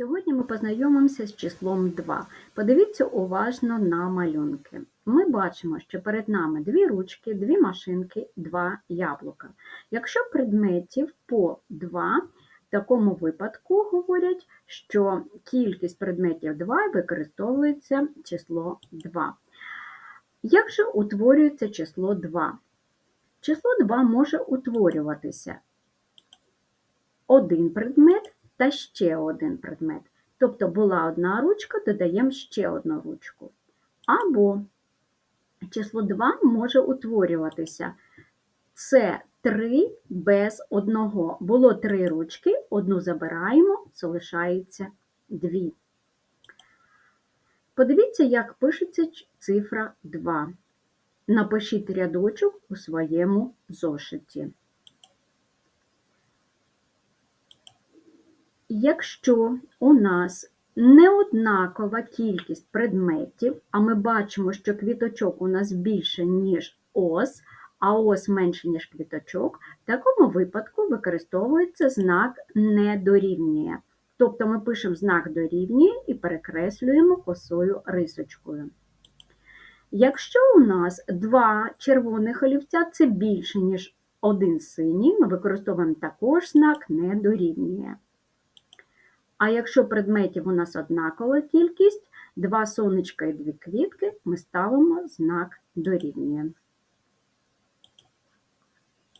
Сьогодні ми познайомимося з числом 2. Подивіться уважно на малюнки. Ми бачимо, що перед нами дві ручки, дві машинки, два яблука. Якщо предметів по 2, в такому випадку говорять, що кількість предметів 2 використовується число 2. Як же утворюється число 2? Число 2 може утворюватися один предмет та ще один предмет. Тобто була одна ручка, додаємо ще одну ручку. Або число 2 може утворюватися. Це 3 без одного. Було 3 ручки, одну забираємо, залишається 2. Подивіться, як пишеться цифра 2. Напишіть рядочок у своєму зошиті. Якщо у нас неоднакова кількість предметів, а ми бачимо, що квіточок у нас більше, ніж ос, а ос менше, ніж квіточок, в такому випадку використовується знак не дорівнює. Тобто ми пишемо знак дорівнює і перекреслюємо косою рисочкою. Якщо у нас два червоних олівця це більше, ніж один синій, ми використовуємо також знак не дорівнює. А якщо предметів у нас однакова кількість, два сонечка і дві квітки, ми ставимо знак дорівнює.